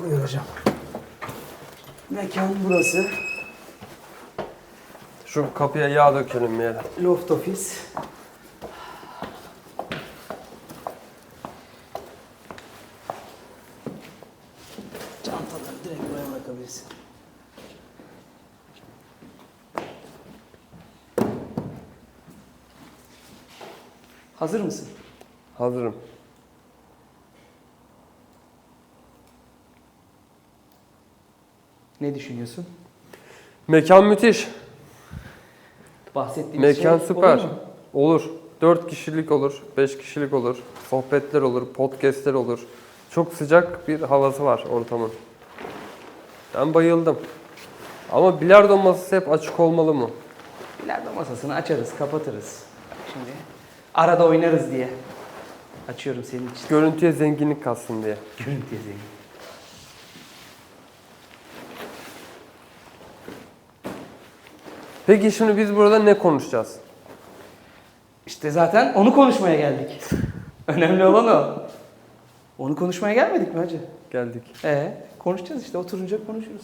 Buyur hocam. Mekan burası. Şu kapıya yağ dökelim bir yere. Loft ofis. Çantaları direkt buraya bırakabilirsin. Hazır mısın? Hazırım. Ne düşünüyorsun? Mekan müthiş. Bahsettiğimiz Mekan şey süper. olur mu? Olur. 4 kişilik olur, 5 kişilik olur, sohbetler olur, podcastler olur. Çok sıcak bir havası var ortamın. Ben bayıldım. Ama bilardo masası hep açık olmalı mı? Bilardo masasını açarız, kapatırız. Bak Şimdi arada oynarız diye. Açıyorum senin için. Görüntüye zenginlik katsın diye. Görüntüye zengin. Peki şimdi biz burada ne konuşacağız? İşte zaten onu konuşmaya geldik. Önemli olan o. Onu konuşmaya gelmedik mi hacı? Geldik. Ee, konuşacağız işte oturunca konuşuruz.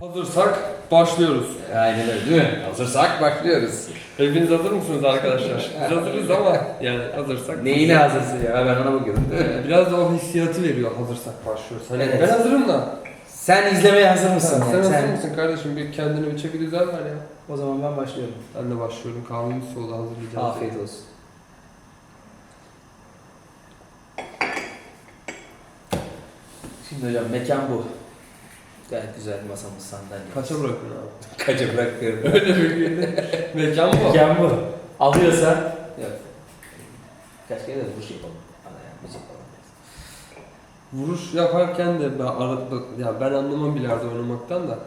Hazırsak başlıyoruz. Aynen öyle değil mi? Hazırsak başlıyoruz. Hepiniz hazır mısınız arkadaşlar? Biz hazırız ama yani hazırsak. Neyine hazırsın ya? Ben ona bakıyorum. Biraz da o hissiyatı veriyor hazırsak başlıyoruz. Hani Evet. ben hazırım da. Sen izlemeye hazır mısın? Sen, yani? hazır mısın kardeşim? Bir kendine bir çeki düzen ver ya. O zaman ben başlıyorum. Ben de başlıyorum. Kahvemiz soğudu hazırlayacağım. Afiyet olsun. Şimdi hocam mekan bu. Gayet güzel bir masamız sandalye. Kaça bırakın abi? Kaça bırakıyorum? Öyle bir gün. Mekan bu. mekan bu. Alıyorsa yok. Kaç kere de vuruş yapalım. Bana ya müzik falan. Vuruş yaparken de ben arada ya ben anlamam bilardo oynamaktan da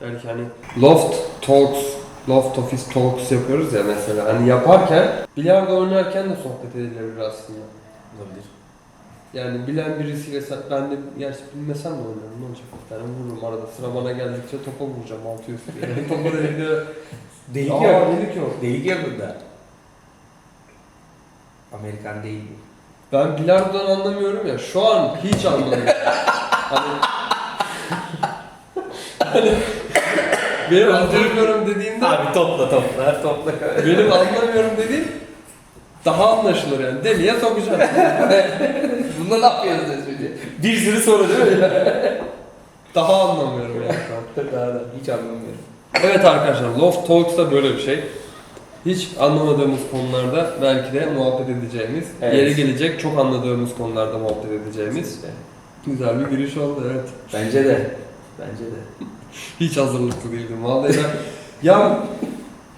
belki hani loft talks, loft office talks yapıyoruz ya mesela hani yaparken bilardo oynarken de sohbet edilebilir aslında. Olabilir. Yani bilen birisiyle sen, ben de gerçi bilmesem de oynarım ne olacak tane vururum arada sıra bana geldikçe topa vuracağım altı üstü yani topa değdi. Delik Aa, yok. delik yok. Delik yok bunda. Amerikan değil bu. Ben bilardodan anlamıyorum ya şu an hiç anlamıyorum. hani, hani benim anlamıyorum dediğimde Abi topla topla topla. benim anlamıyorum dediğim daha anlaşılır yani deliye sokacağım. Bunda ne yapıyoruz şimdi? Bir sürü soru değil mi? daha anlamıyorum yani. Daha da hiç anlamıyorum. Evet arkadaşlar Loft Talks da böyle bir şey. Hiç anlamadığımız konularda belki de muhabbet edeceğimiz, Evet. yeri gelecek çok anladığımız konularda muhabbet edeceğimiz güzel bir giriş oldu evet. Bence de. Bence de. Hiç hazırlıklı değildim vallahi ben. ya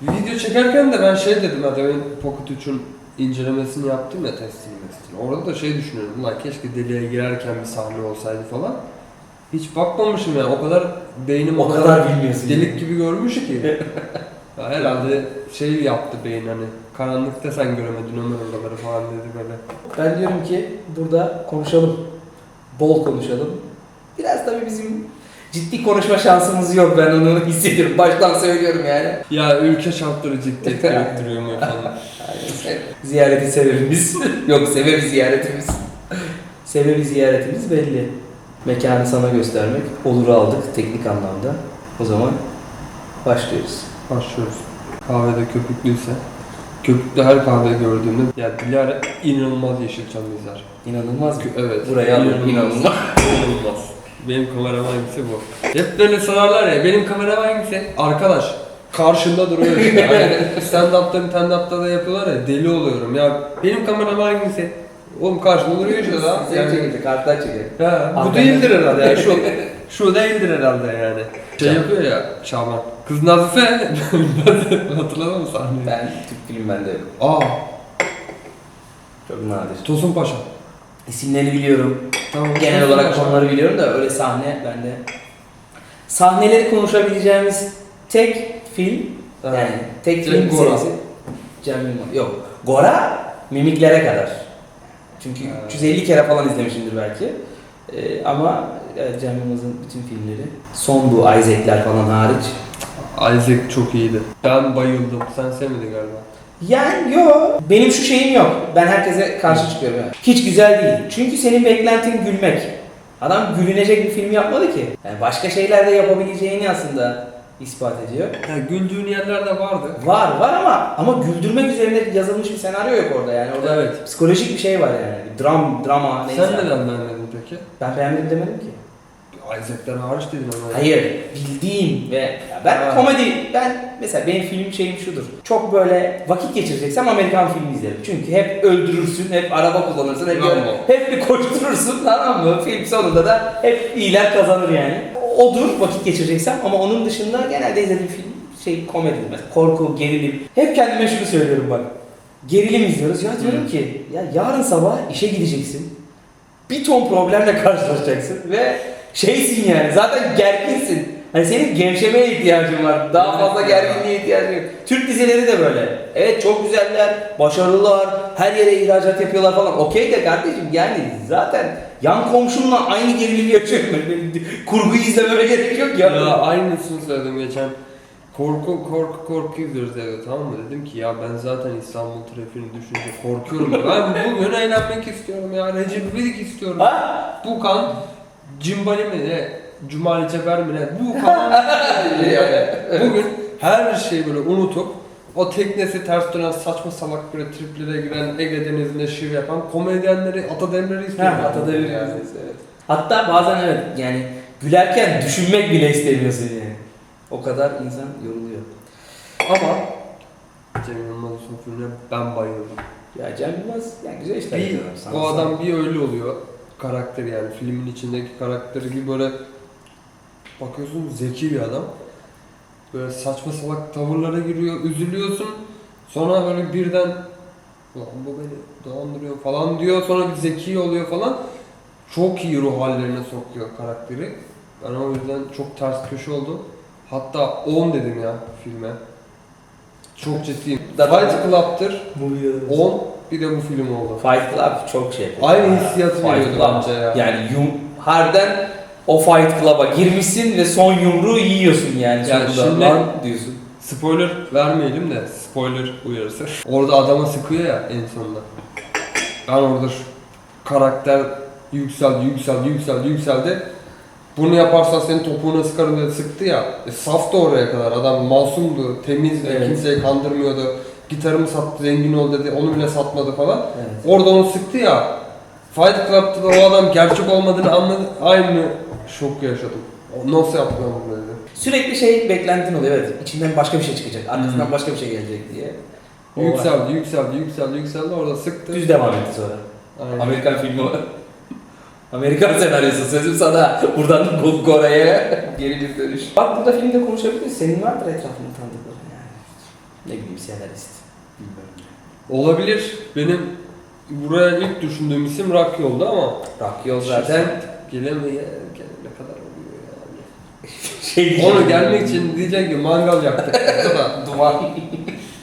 video çekerken de ben şey dedim ha demin Pocket 3'ün incelemesini yaptım ya testini testini. Orada da şey düşünüyorum ulan keşke deliğe girerken bir sahne olsaydı falan. Hiç bakmamışım yani o kadar beynim O kadar bilmiyorsun. delik gibi görmüş ki. ya herhalde şey yaptı beyin hani karanlıkta sen göremedin Ömer oraları falan dedi böyle. Ben diyorum ki burada konuşalım. Bol konuşalım. Biraz tabii bizim ciddi konuşma şansımız yok. Ben onu hissediyorum. Baştan söylüyorum yani. Ya ülke şartları ciddiyet gerektiriyor mu falan. Ziyareti sebebimiz. yok sebebi ziyaretimiz. Sebebi ziyaretimiz belli. Mekanı sana göstermek. Oluru aldık teknik anlamda. O zaman başlıyoruz. Başlıyoruz. Kahvede köpüklüyse. Köpüklü her kahve gördüğümde ya Dilara inanılmaz Yeşilçam izler. İnanılmaz Evet. Buraya inanılmaz. İnanılmaz. Benim kameraman hangisi bu. Hep böyle sorarlar ya benim kameraman hangisi? Arkadaş karşımda duruyor işte. Hani stand-up'ta stand-up'ta da yapıyorlar ya deli oluyorum ya. Benim kameraman hangisi? Oğlum karşımda duruyor işte daha. Seni Yani, çekecek, kartlar ha, bu değildir herhalde yani şu, şu değildir herhalde yani. Şey yapıyor ya Şaban. Kız Nazife. Hatırladın mı sahneyi? Ben Türk film bende yok. Aa, Çok nadir. Tosun Paşa. İsimlerini biliyorum. Tamam. Genel olarak konuları biliyorum da öyle sahne bende. Sahneleri konuşabileceğimiz tek film Evet. yani tek film Gora. serisi Cem Yılmaz. Yok. Gora mimiklere kadar. Çünkü Evet. 350 kere falan izlemişimdir belki. Ee, ama e, Cem Yılmaz'ın bütün filmleri son bu Isaac'ler falan hariç Isaac çok iyiydi. Ben bayıldım. Sen sevmedin galiba. Yani yok. Benim şu şeyim yok. Ben herkese karşı çıkıyorum. Yani. Hiç güzel değil. Çünkü senin beklentin gülmek. Adam gülünecek bir film yapmadı ki. Yani başka şeyler de yapabileceğini aslında ispat ediyor. Ya güldüğün yerler de vardı. Var var ama ama güldürmek üzerine yazılmış bir senaryo yok orada yani. Orada Evet. psikolojik bir şey var yani. Dram, drama neyse. Sen neden beğenmedin peki? Ben beğenmedim demedim ki. Isaac'ten hariç dedin ama. Hayır, bildiğim ve ya ben Ha. komedi, ben mesela benim film şeyim şudur. Çok böyle vakit geçireceksem Amerikan filmi izlerim. Çünkü hep öldürürsün, hep araba kullanırsın, hep, Rambo. hep bir koşturursun tamam mı? Film sonunda da hep iyiler kazanır yani. Odur vakit geçireceksem ama onun dışında genelde izlediğim film şey komedi mesela korku, gerilim. Hep kendime şunu söylüyorum bak. Gerilim izliyoruz. Ya diyorum ki ya yarın sabah işe gideceksin. Bir ton problemle karşılaşacaksın ve şeysin yani zaten gerginsin. Hani senin gevşemeye ihtiyacın var. Daha fazla gerginliğe ihtiyacın yok. Türk dizileri de böyle. Evet çok güzeller, başarılılar, her yere ihracat yapıyorlar falan. Okey de kardeşim yani zaten yan komşumla aynı gerilimi yaşıyorum. Benim kurguyu izlememe gerek yok ya. Ya aynısını söyledim geçen. Korku korku korku izliyoruz evde tamam mı? Dedim ki ya ben zaten İstanbul trafiğini düşünce korkuyorum. ben bugün eğlenmek istiyorum ya. Recep İvedik istiyorum. Ha? Bu kan Cimbali mi ne? Cumali Ceber mi ne? Bu kan yani. Bugün her şeyi böyle unutup o teknesi ters dönen saçma salak böyle triplere giren Ege Denizi'nde şiv yapan komedyenleri, Atademirleri istiyorum. Ha, Atademir yani. evet. Hatta bazen evet yani gülerken düşünmek bile istemiyorsun yani. O kadar insan yoruluyor. Ama Cem Yılmaz'ın filmine ben bayıldım. ya Cem Yılmaz yani güzel işler yapıyor. O adam bir öyle oluyor. Karakter yani filmin içindeki karakteri gibi böyle bakıyorsun zeki bir adam. Böyle saçma salak tavırlara giriyor, üzülüyorsun. Sonra böyle birden Ulan bu beni dolandırıyor falan diyor. Sonra bir zeki oluyor falan. Çok iyi ruh hallerine sokuyor karakteri. Ben o yüzden çok ters köşe oldum. Hatta 10 dedim ya filme. Çok ciddiyim. Fight Club'tır. Movie 10 bir de bu film oldu. Fight Club çok şey. Aynı hissiyatı veriyordu bence ya. Yani yum, harbiden o Fight Club'a girmişsin ve son yumruğu yiyorsun yani. Yani sonunda. şimdi- Lan diyorsun. Spoiler vermeyelim de spoiler uyarısı. Orada adama sıkıyor ya en sonunda. Ben orada şu karakter yükseldi, yükseldi, yükseldi, yükseldi. Bunu yaparsan senin topuğuna sıkarım dedi sıktı ya. E, saf da oraya kadar. Adam masumdu, temizdi, Evet. kimseyi kandırmıyordu. Gitarımı sattı, zengin ol dedi, onu bile satmadı falan. Evet. Orada onu sıktı ya. Fight Club'da da o adam gerçek olmadığını anladı. Aynı şok yaşadım. Nasıl yaptı ben bunu dedi. Sürekli şey beklentin oluyor evet. İçinden başka bir şey çıkacak. Arkasından Hmm. başka bir şey gelecek diye. O var. Yükseldi, yükseldi, yükseldi, yükseldi. Orada sıktı. Düz devam etti sonra. Aynen. Amerikan filmi o. Amerikan senaryosu sözüm sana. Buradan Go- Gore'ye geri bir dönüş. Bak burada filmde konuşabiliriz. Senin vardır etrafında tanıdıkların. Ne bileyim senarist. Bilmiyorum. Olabilir. Benim buraya ilk düşündüğüm isim Rock yoldu ama Rock yol zaten gelemeye gelene kadar oluyor yani. şey Onu gelmek için diyecek ki mangal yaktık da. duman.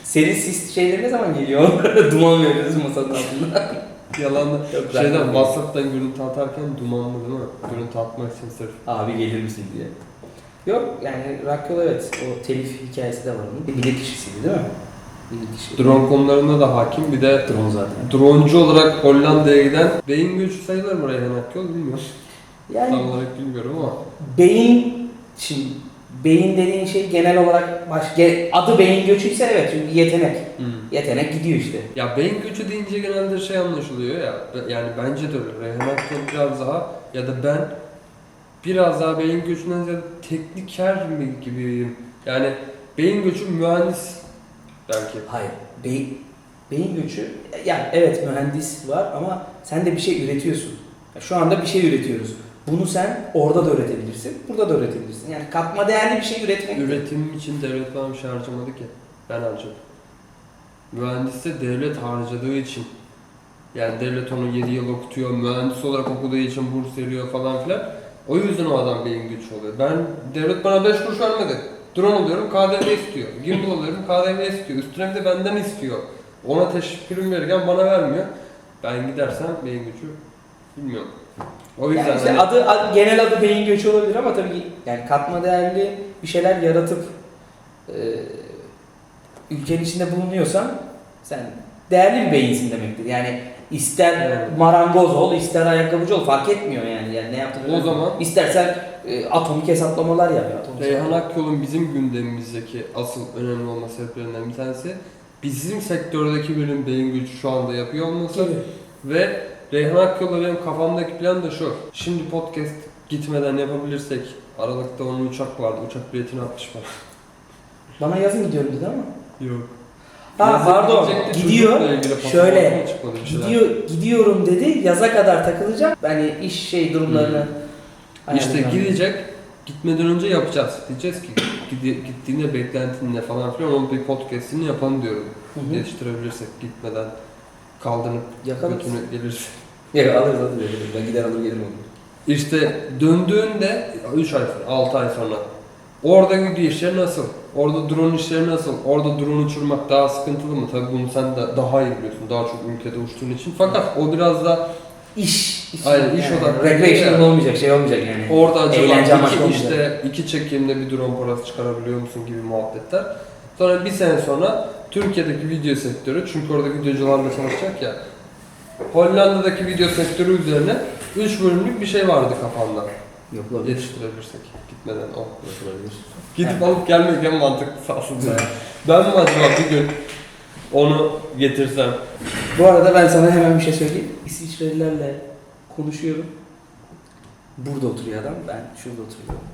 Senin sis şeyleri ne zaman geliyor? duman veriyoruz masanın altında. Yalan Yok, Şeyden WhatsApp'tan görüntü atarken dumanlı değil mi? Görüntü atmak için sırf. Abi gelir misin diye. Yok yani Rock yol evet. O telif hikayesi de var onun. Bir bilir kişisiydi değil mi? Bilir kişi. Drone konularına da hakim. Bir de Drone zaten. droncu olarak Hollanda'ya giden beyin göçü sayılır mı Reyhan Akyol bilmiyorum. Yani Tam olarak bilmiyorum ama. beyin şimdi beyin dediğin şey genel olarak baş, ge- adı beyin göçüyse evet çünkü yetenek. Yetenek gidiyor işte. Ya beyin göçü deyince genelde şey anlaşılıyor ya. Yani bence de öyle. Reyhan Akyol biraz daha ya da ben biraz daha beyin göçünden ziyade tekniker mi gibiyim. Yani beyin göçü mühendis belki. Hayır. Beyin, beyin göçü yani evet mühendis var ama sen de bir şey üretiyorsun. Şu anda bir şey üretiyoruz. Bunu sen orada da üretebilirsin, burada da üretebilirsin. Yani katma değerli bir şey üretmek. Üretim için devlet bana bir şey harcamadı ki. Ben harcadım. Mühendis de devlet harcadığı için. Yani devlet onu 7 yıl okutuyor, mühendis olarak okuduğu için burs veriyor falan filan. O yüzden o adam beyin güç oluyor. Ben, devlet bana 5 kuruş vermedi. Drone alıyorum, KDV istiyor. Gimbal alıyorum, KDV istiyor. Üstüne bir de benden istiyor. Ona teşvik prim verirken bana vermiyor. Ben gidersem beyin gücü bilmiyorum. O yüzden Yani işte hani- adı, adı- genel adı beyin göçü olabilir ama tabii yani katma değerli bir şeyler yaratıp e, ülkenin içinde bulunuyorsan sen değerli bir beyinsin demektir. Yani ister Evet. marangoz ol, ister ayakkabıcı ol fark etmiyor yani. yani ne yaptığını O zaman istersen e, atomik hesaplamalar yap. Atomik Reyhan. Akyol'un bizim gündemimizdeki asıl önemli olma sebeplerinden bir tanesi bizim sektördeki birinin beyin gücü şu anda yapıyor olması Tabii. ve Reyhan Akyol'la benim kafamdaki plan da şu. Şimdi podcast gitmeden yapabilirsek Aralık'ta onun uçak vardı. Uçak biletini atmışlar. Bana yazın gidiyorum dedi ama. Yok. Ha pardon gidiyor. Şöyle gidiyor gidiyorum dedi. Yaza kadar takılacak. Hani iş şey durumlarını İşte ayarlayacağım. gidecek. Gitmeden önce yapacağız. Diyeceğiz ki gittiğinde beklentin ne falan filan onun bir podcastini yapalım diyorum. Hı hı. Yetiştirebilirsek gitmeden kaldırıp Yakalarız. götünü gelirse. Ya alırız. alırız. Ben gider alır gelirim onu. İşte döndüğünde 3 ay sonra, 6 ay sonra orada gidiyor işler nasıl? Orada drone işleri nasıl? Orada drone uçurmak daha sıkıntılı mı? Tabii bunu sen de daha iyi biliyorsun. Daha çok ülkede uçtuğun için. Fakat o biraz da İş. iş Aynen, iş odaklı. Recreational Yani. olmayacak şey olmayacak yani. orada acaba Eğlence iki, olmayacak. işte iki çekimde bir drone parası çıkarabiliyor musun gibi muhabbetler. Sonra bir sene sonra Türkiye'deki video sektörü çünkü orada videocularla çalışacak ya Hollanda'daki video sektörü üzerine 3 bölümlük bir şey vardı kafamda. Yok olabilir. Yetiştirebilirsek gitmeden o. Olabilir. Gidip alıp gelmek en mantıklısı aslında. ben mi acaba bir gün onu getirsem? Bu arada ben sana hemen bir şey söyleyeyim. İsviçrelilerle konuşuyorum. Burada oturuyor adam, ben şurada oturuyorum.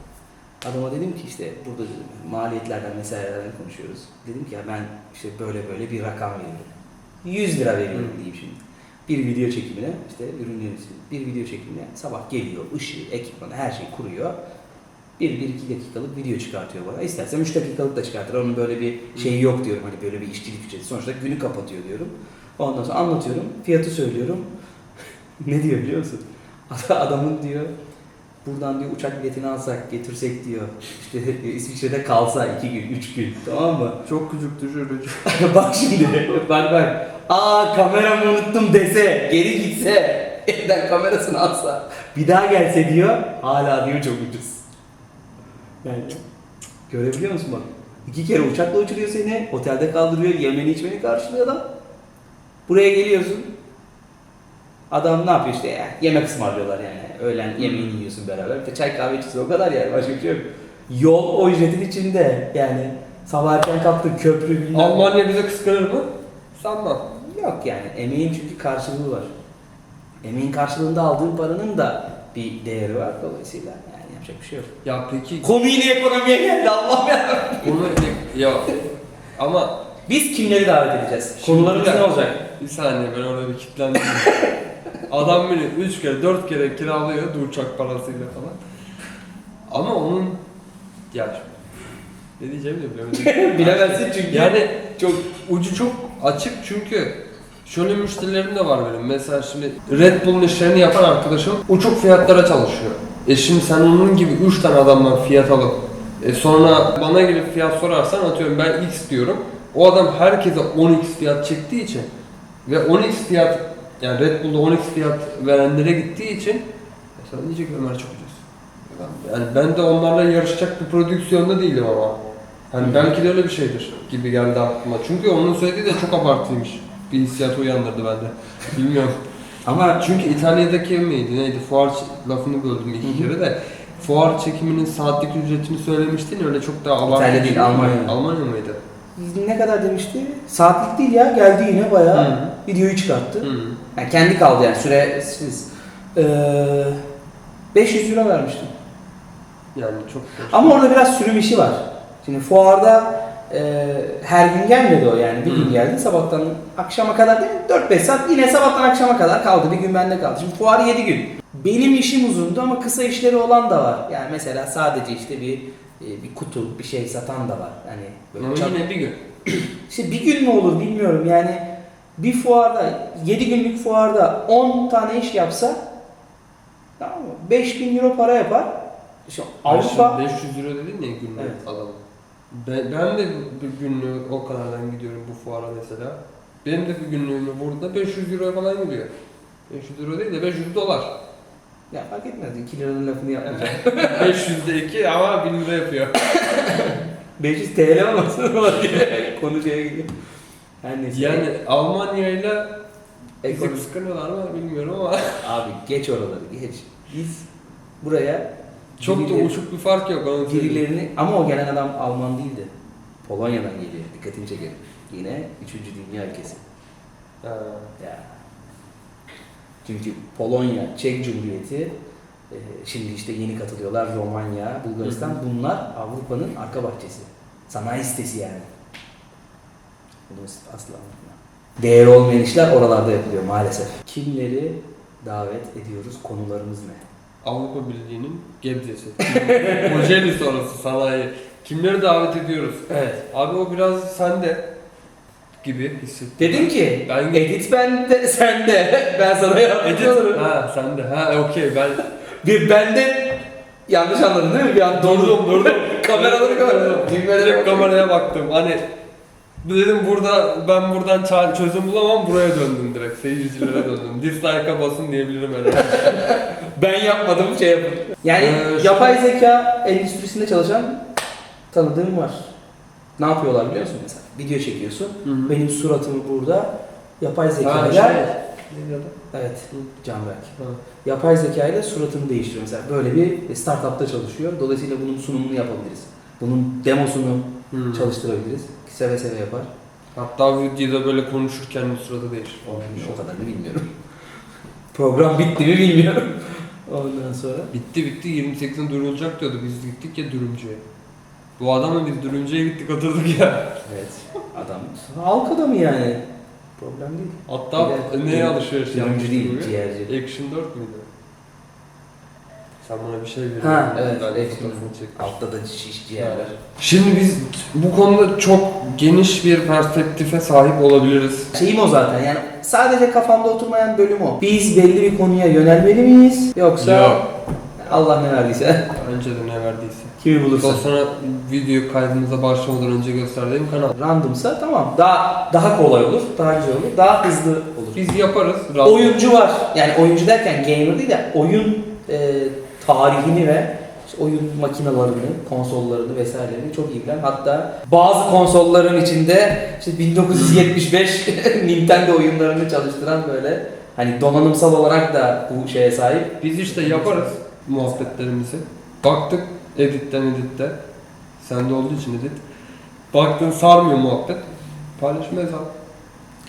Adama dedim ki işte burada dedim, maliyetlerden vesairelerden konuşuyoruz. Dedim ki ya ben işte böyle böyle bir rakam veriyorum. 100 lira veriyorum diyeyim şimdi. Bir video çekimine işte için bir video çekimine sabah geliyor, ışığı, ekipmanı her şey kuruyor. Bir, bir iki dakikalık video çıkartıyor bana. İstersen üç dakikalık da çıkartır. Onun böyle bir şeyi yok diyorum. Hani böyle bir işçilik ücreti. Sonuçta günü kapatıyor diyorum. Ondan sonra anlatıyorum. Fiyatı söylüyorum. ne diyor biliyor musun? Adamın diyor buradan diyor uçak biletini alsak getirsek diyor. İşte İsviçre'de kalsa iki gün, üç gün. Tamam mı? Çok küçük düşürücü. bak şimdi. Bak bak. Aa kameramı unuttum dese. Geri gitse. Evden kamerasını alsa. Bir daha gelse diyor. Hala diyor çok ucuz. Yani görebiliyor musun bak. İki kere uçakla uçuruyor seni. Otelde kaldırıyor. Yemeni içmeni karşılıyor adam. Buraya geliyorsun. Adam ne yapıyor işte ya? Yemek ısmarlıyorlar yani. Öğlen yemeğini yiyorsun beraber. İşte çay kahve içiyorsun o kadar yani. Başka bir şey yok. Yol o ücretin içinde. Yani sabah erken kalktın köprü bilmem. Almanya bize kıskanır mı? Sanmam. Yok yani. Emeğin çünkü karşılığı var. Emeğin karşılığında aldığın paranın da bir değeri var. Dolayısıyla yani yapacak bir şey yok. Ya peki Konu yine ekonomiye geldi Allah'ım ya. bunu ya ama Biz kimleri davet edeceğiz? Konularımız ne olacak? bir saniye ben orada bir kilitlendim. Adam beni 3 kere 4 kere kiralıyor uçak parasıyla falan. Ama onun ya ne diyeceğimi de bilemedim. Bilemezsin çünkü. Yani çok ucu çok açık çünkü şöyle müşterilerim de var benim. Mesela şimdi Red Bull'un işlerini yapan arkadaşım uçuk fiyatlara çalışıyor. E şimdi sen onun gibi 3 tane adamdan fiyat alıp e sonra bana gelip fiyat sorarsan atıyorum ben X diyorum. O adam herkese 10x fiyat çektiği için ve 10x fiyat yani Red Bull'da 10x fiyat verenlere gittiği için mesela diyecek Ömer çok ucuz. Yani ben de onlarla yarışacak bir prodüksiyonda değilim ama. Hani belki de öyle bir şeydir gibi geldi aklıma. Çünkü onun söylediği de çok abartıymış. Bir hissiyat uyandırdı bende. Bilmiyorum. Ama Çünkü İtalya'daki miydi neydi? Fuar lafını böldüm iki kere de. Fuar çekiminin saatlik ücretini söylemiştin öyle çok daha abartı. İtalya değil, Almanya. Almanya mıydı? ne kadar demişti? Saatlik değil ya. Geldi yine bayağı Hı. videoyu çıkarttı. Hı. Yani kendi kaldı yani süresiz. Ee, 500 euro vermiştim. Yani çok Ama orada biraz sürüm işi var. Şimdi fuarda e, her gün gelmedi o yani. Bir gün Hı. geldi sabahtan akşama kadar değil mi? 4-5 saat yine sabahtan akşama kadar kaldı. Bir gün bende kaldı. Şimdi fuar 7 gün. Benim işim uzundu ama kısa işleri olan da var. Yani mesela sadece işte bir e, bir kutu, bir şey satan da var. Hani böyle Ama çat- yine bir gün. İşte bir gün mü olur bilmiyorum yani bir fuarda 7 günlük fuarda 10 tane iş yapsa tamam mı? 5000 euro para yapar. İşte Avrupa Avrupa 500 euro dedin ya günlük Evet. adam. Ben, ben de bir günlüğü o kadardan gidiyorum bu fuara mesela. Benim de bir günlüğümü burada 500 euro falan gidiyor. 500 euro değil de 500 dolar. ya fark etmez 2 liranın lafını yapmayacak. 500 de 2 ama 1000 lira yapıyor. 500 TL olmasın ama diye konu şeye gidiyor. Her neyse. Yani Almanya ile bizi Ekonomi- kıskanıyorlar mı bilmiyorum ama Abi geç oraları geç. Biz buraya çok da uçuk bir fark yok söyleyeyim. birilerini ama o gelen adam Alman değildi. Polonya'dan geliyor. Dikkatimi çekerim. Yine 3. Dünya ülkesi. Ya. Çünkü Polonya, Çek Cumhuriyeti, e, şimdi işte yeni katılıyorlar Romanya, Bulgaristan. Hı hı. Bunlar Avrupa'nın arka bahçesi. Sanayi sitesi yani. Bunu asla unutma. Değeri olmayan işler oralarda yapılıyor maalesef. Kimleri davet ediyoruz? Konularımız ne? Avrupa Birliği'nin Gebze'si. Kocaeli sonrası sanayi. Kimleri davet ediyoruz? Evet. Abi o biraz sende gibi hissettim. Dedim ki Ben edit bende, sende. Ben sana yardımcı. Ha sende. Ha okey ben Bir bende yanlış anladın değil mi? Bir an durdum. durdum. Kameraları gördüm. Düğmelere kameraya baktım. Hani dedim burada ben buradan ça- çözüm bulamam buraya döndüm direkt seyircilere döndüm. Dislike'a basın diyebilirim herhalde. Ben yapmadım şey yapın. Yani Ee, şu- yapay zeka endüstrisinde çalışan tanıdığım var. Ne yapıyorlar biliyor musun mesela? Video çekiyorsun. Benim suratımı burada yapay zeka ile şey. Evet Hı. Canberk. Ha. Yapay zeka ile suratını değiştiriyor mesela. Böyle bir startupta çalışıyor. Dolayısıyla bunun sunumunu yapabiliriz. Bunun demosunu çalıştırabiliriz. Seve seve yapar. Hatta videoda böyle konuşurken suratı değişir. O kadarını bilmiyorum. Program bitti mi bilmiyorum. Ondan sonra Bitti bitti 28'inde duyurulacak diyordu. Biz gittik ya dürümcüye. Bu adamla biz dürümcüye gittik oturduk ya. evet adam halk adamı yani. Problem değil. Hatta Bir de- neye alışveriş Dürümcü yapmıştık değil, ciğerci. Action 4 müydü? Sen bana bir şey verdin. Ha evet. Ben evet. fotoğrafını çektim. Altta da şiş ciğerler. Şimdi biz bu konuda çok geniş bir perspektife sahip olabiliriz. Şeyim o zaten yani sadece kafamda oturmayan bölüm o. Biz belli bir konuya yönelmeli miyiz? Yoksa Yok. Allah ne verdiyse Önce de ne verdiyse. kimi bulursa. Ondan sonra video kaydımıza başlamadan önce gösterdiğim kanal. Randomsa tamam. Daha daha kolay olur, daha güzel olur, daha hızlı olur. Biz yaparız. rahat- Oyuncu var. Yani oyuncu derken gamer değil de oyun e, tarihini ve işte oyun makinalarını, konsollarını vesairelerini çok iyi bilen. Hatta bazı konsolların içinde işte 1975 Nintendo oyunlarını çalıştıran böyle hani donanımsal olarak da bu şeye sahip. Biz işte yaparız muhabbetlerimizi. Baktık editten editte. Sende olduğu için edit. Baktın sarmıyor muhabbet. Paylaşmayız abi.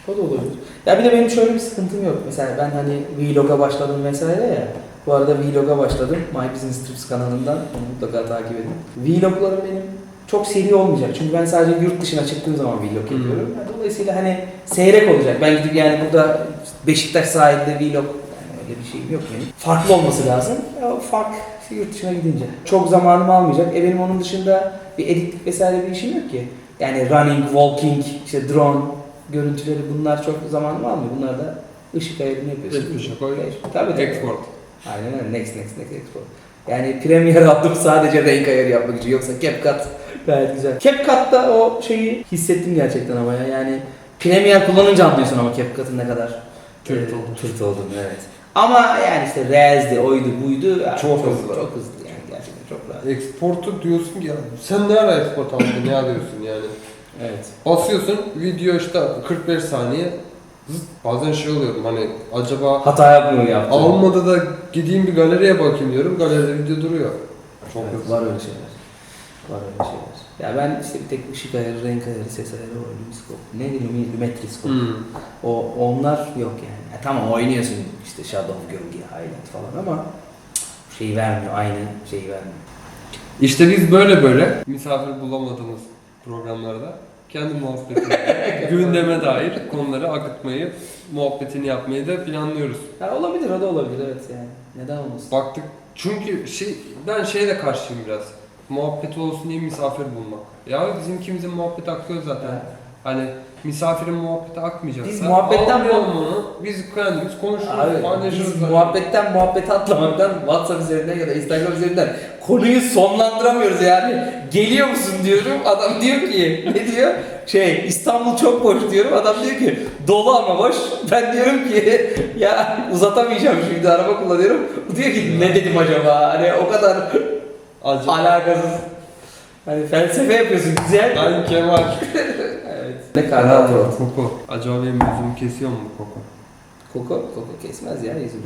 O da olabilir. Ya bir de benim şöyle bir sıkıntım yok. Mesela ben hani Vlog'a başladım vesaire ya. Bu arada Vlog'a başladım. My Business Trips kanalından. Onu mutlaka takip edin. Vloglarım benim çok seri olmayacak. Çünkü ben sadece yurt dışına çıktığım zaman vlog yapıyorum. Yani dolayısıyla hani seyrek olacak. Ben gidip yani burada Beşiktaş sahilde vlog yani öyle bir şeyim yok benim. Farklı olması lazım. O fark yurt dışına gidince. Çok zamanımı almayacak. E benim onun dışında bir editlik vesaire bir işim yok ki. Yani running, walking, işte drone görüntüleri bunlar çok zamanımı almıyor. Bunlar da ışık ayarını yapıyorsun. Şey koy. Tabii tabii. Export. Aynen öyle. Next, next, next export. Yani Premiere aldım sadece renk ayarı yapmak için. Yoksa CapCut gayet güzel. CapCut'ta o şeyi hissettim gerçekten ama ya. Yani Premiere kullanınca anlıyorsun ama CapCut'ın ne kadar Tırt e, olduğunu. tırt olduğunu evet. Ama yani işte Reels'di, oydu, buydu. ya Çok hızlı. Çok hızlı yani gerçekten çok rahat. Export'u diyorsun ki ya sen ne ara export aldın ya diyorsun yani. Evet. Basıyorsun video işte 45 saniye. Zıt. Bazen şey oluyorum hani acaba Hata yapmıyor yaptı. almadı da gideyim bir galeriye bakayım diyorum. Galeride video duruyor. Çok Evet, hızlı. var öyle şeyler. Var öyle şeyler. Ya ben işte bir tek ışık ayarı, renk ayarı, ses ayarı, o. Ne lumi, lumetriskop. Hmm. O onlar yok yani. Ya tamam oynuyorsun işte Shadow, gölge, highlight falan ama cık, şey vermiyor, aynı şeyi vermiyor. İşte biz böyle böyle misafir bulamadığımız programlarda kendi muhabbetini, gündeme dair konuları akıtmayı, muhabbetini yapmayı da planlıyoruz. Ya olabilir, o da olabilir evet yani. Neden olmasın? Baktık çünkü şey ben şeye de karşıyım biraz. Muhabbeti olsun diye misafir bulmak. Ya bizim ikimizin muhabbeti akıyor zaten. Hani misafirin muhabbeti akmayacaksa Biz muhabbetten almayalım onu. Biz kendimiz konuşuruz, Abi biz muhabbetten muhabbete atlamaktan WhatsApp üzerinden ya da Instagram üzerinden konuyu sonlandıramıyoruz yani. Geliyor musun diyorum adam diyor ki ne diyor? Şey İstanbul çok boş diyorum adam diyor ki dolu ama boş. Ben diyorum ki ya uzatamayacağım şimdi araba kullanıyorum. Bu diyor ki ne dedim acaba? Hani o kadar Acaba alakasız. Hani felsefe yapıyorsun güzel. Ben Kemal. Ne kadar pro. Koku. Acaba benim yüzümü kesiyor mu bu koku? Koku, koku kesmez ya yüzümü.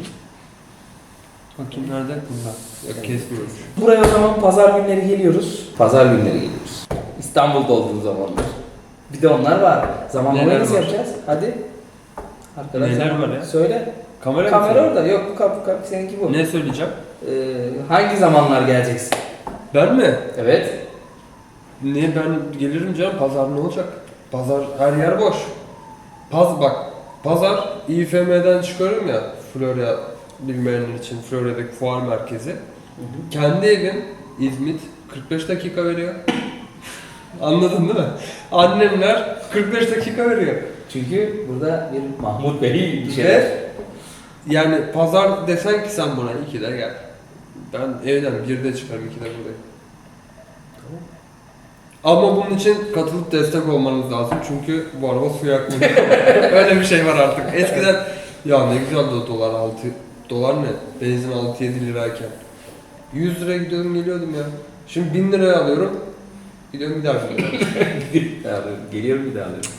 Bakayım nerede? Bunda. Yok kesmiyor. Buraya o zaman pazar günleri geliyoruz. Pazar günleri geliyoruz. İstanbul'da olduğum zamanlar. Bir de onlar var. Zamanlamayı Neler nasıl var? yapacağız? Hadi. Arkadaş Neler var ya? Söyle. Kamera, mı Kamera orada. Yok bu kap, kap seninki bu. Ne söyleyeceğim? Ee, hangi zamanlar geleceksin? Ben mi? Evet. Niye ben gelirim canım? Pazar ne olacak? Pazar her yer boş. Paz bak. Pazar İFM'den çıkıyorum ya. Florya bilmeyenler için Florya'daki fuar merkezi. Kendi evim İzmit 45 dakika veriyor. Anladın değil mi? Annemler 45 dakika veriyor. Çünkü burada bir Mahmut Bey bir şeyler. Ve yani pazar desen ki sen buna 2'de gel. Ben evden 1'de çıkarım 2'de buradayım. Ama bunun için katılıp destek olmanız lazım çünkü bu araba su yakmıyor. Öyle bir şey var artık. Eskiden ya ne güzel do- dolar 6 dolar ne? Benzin 6-7 lirayken. 100 liraya gidiyordum geliyordum ya. Şimdi 1000 liraya alıyorum. Gidiyorum bir daha gidiyorum. Geliyorum bir daha alıyorum.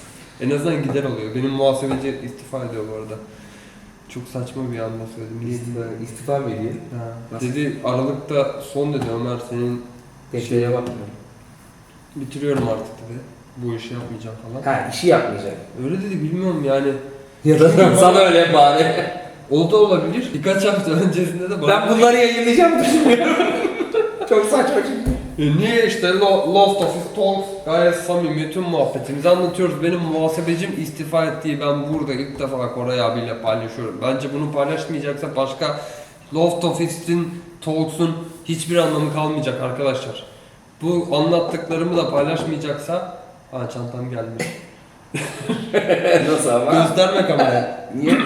En azından gider oluyor. Benim muhasebeci istifa ediyor bu arada. Çok saçma bir anda söyledim. Niye İstifa, istifa mı ediyor? Ha. Nasıl? Dedi Aralık'ta son dedi Ömer senin Deftere bakmıyorum. Bitiriyorum artık dedi. Bu işi yapmayacağım falan. Ha işi yapmayacak. Öyle dedi bilmiyorum yani. Ya da sana öyle bari. O da olabilir. Birkaç hafta öncesinde de bana... Ben bunları yayınlayacağım düşünmüyorum. Çok saçma çünkü. E niye işte Lo- Lost Office Talks gayet samimi tüm muhabbetimizi anlatıyoruz. Benim muhasebecim istifa ettiği ben burada ilk defa Koray abiyle paylaşıyorum. Bence bunu paylaşmayacaksa başka Loft Office'in Talks'un hiçbir anlamı kalmayacak arkadaşlar. Bu anlattıklarımı da paylaşmayacaksa Ha çantam gelmiş. Nasıl ama? Gösterme kameraya. Niye?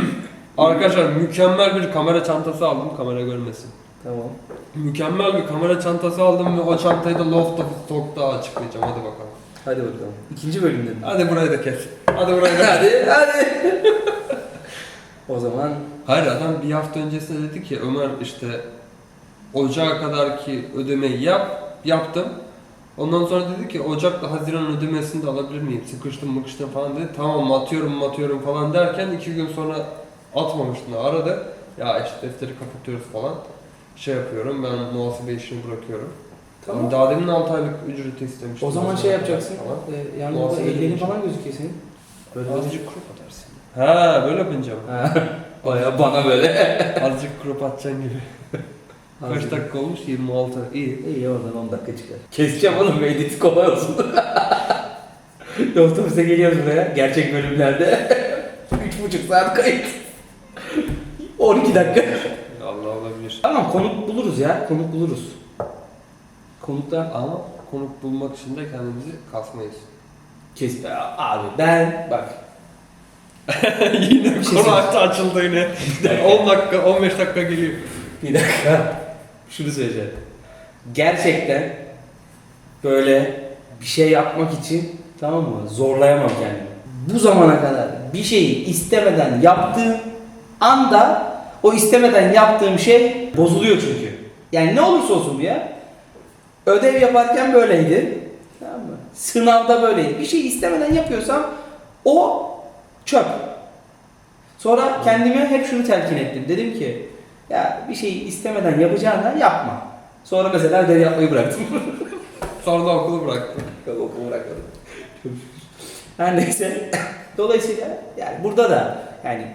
Arkadaşlar mükemmel bir kamera çantası aldım. Kamera görmesin. Tamam. Mükemmel bir kamera çantası aldım ve o çantayı da Loft Office Talk'ta açıklayacağım. Hadi bakalım. Hadi bakalım. İkinci bölümde mi? Hadi burayı da kes. Hadi burayı da hadi hadi. o zaman Hayır adam bir hafta öncesinde dedi ki Ömer işte Ocağa kadar ki ödemeyi yap. Yaptım. Ondan sonra dedi ki Ocak'la Haziran ödemesini de alabilir miyim? Sıkıştım mıkıştım falan dedi. Tamam atıyorum atıyorum falan derken iki gün sonra atmamıştın aradı. Ya işte defteri kapatıyoruz falan. Şey yapıyorum ben muhasebe işini bırakıyorum. tamam. Daha demin 6 aylık ücreti istemiştim. O zaman şey yapacaksın. Falan. Ee, yani burada ellerin falan gözüküyor senin. Böyle Azıcık crop atarsın. Ha böyle yapınca mı? Baya bana böyle. Azıcık crop atacaksın gibi. Kaç dakika olmuş? 26. İyi. İyi oradan 10 dakika çıkar. Keseceğim oğlum edit kolay olsun. Otobüse geliyoruz buraya gerçek bölümlerde. 3,5 saat kayıt. 12 dakika. Allah olabilir. Tamam konuk buluruz ya. Konuk buluruz. Konuktan Ama konuk bulmak için de kendimizi kasmayız. kes. Abi ben bak yine Bir şey konu açıldı yine. 10 dakika 15 dakika geliyor. Bir dakika. Şunu söyleyeceğim. Gerçekten böyle bir şey yapmak için tamam mı? Zorlayamam kendimi. Bu zamana kadar bir şeyi istemeden yaptığım anda o istemeden yaptığım şey bozuluyor çünkü. Yani ne olursa olsun ya. Ödev yaparken böyleydi. Tamam mı? Sınavda böyleydi. Bir şeyi istemeden yapıyorsam o çöp. Sonra kendime hep şunu telkin ettim. Dedim ki ya bir şeyi istemeden yapacağına yapma. Sonra mesela ödev yapmayı bıraktım. Sonra da okulu bıraktım. Okulu bırakmadım. Her neyse. Dolayısıyla yani burada da yani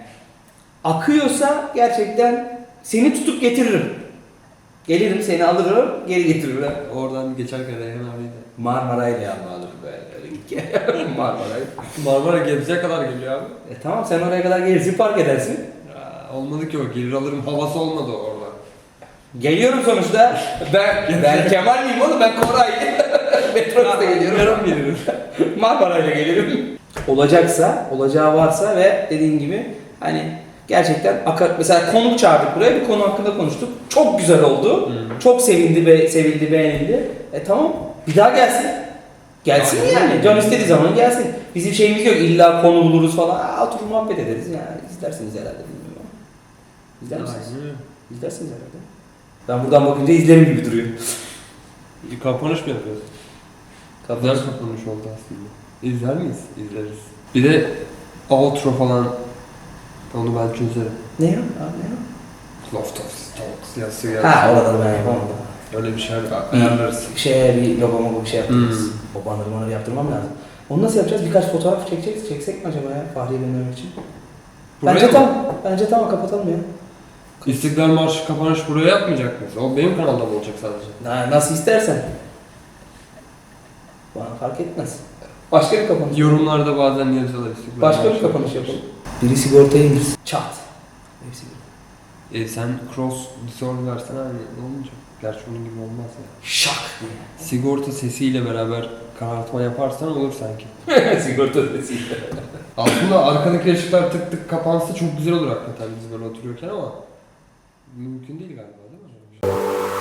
akıyorsa gerçekten seni tutup getiririm. Gelirim seni alırım geri getiririm. Oradan geçerken Reyhan abi de. Marmaray'la yanıma alırım böyle. Öyle git gel. Marmaray. Marmara Gebze'ye kadar geliyor abi. E tamam sen oraya kadar gelirsin park edersin. Ya, olmadı ki o gelir alırım havası olmadı orada. Geliyorum sonuçta. Ben ben Kemal miyim oğlum ben Koray. Metrobüste geliyorum. Yarım gelirim. Marmaray'la gelirim. Olacaksa, olacağı varsa ve dediğin gibi hani gerçekten akar, mesela konuk çağırdık buraya bir konu hakkında konuştuk. Çok güzel oldu. Çok sevindi ve sevildi, beğenildi. E tamam bir daha gelsin. Gelsin Aynen. yani. Can istediği zaman gelsin. Bizim şeyimiz yok. İlla konu buluruz falan. Aa, oturup muhabbet ederiz. Yani izlersiniz herhalde. İzler misiniz? Aynen. İzlersiniz herhalde. Ben buradan bakınca izlerim gibi duruyor. Bir kapanış mı yapıyorsun? Güzel kapanış oldu aslında. İzler miyiz? İzleriz. Bir de outro falan onu ben çözerim. Ne ya? Abi ne ya? Loft of Talks geldi. Ha oraları ben yapamadım. Öyle bir şey ayarlarız. Şeye bir logo mogo bir şey yaptırırız. Hmm. O banner banner yaptırmam lazım. Onu nasıl yapacağız? Birkaç fotoğraf çekeceğiz. Çeksek mi acaba ya Fahri'ye göndermek için? Buraya bence mı? tamam. Bence tamam kapatalım ya. İstiklal Marşı kapanış buraya yapmayacak mıyız? O benim kanalda mı olacak sadece? Na- Nasıl istersen. Bana fark etmez. Başka bir kapanış. Yorumlarda bazen yazıyorlar İstiklal Başka bir Marşı. kapanış yapalım. Biri sigortayı indirsin. Çat. Sigorta. E sen cross dissolve versen hani ne olacak? Gerçi onun gibi olmaz ya. Şak diye. Sigorta sesiyle beraber karartma yaparsan olur sanki. sigorta sesiyle. Aslında arkadaki ışıklar tık tık kapansa çok güzel olur hakikaten biz böyle oturuyorken ama mümkün değil galiba değil mi?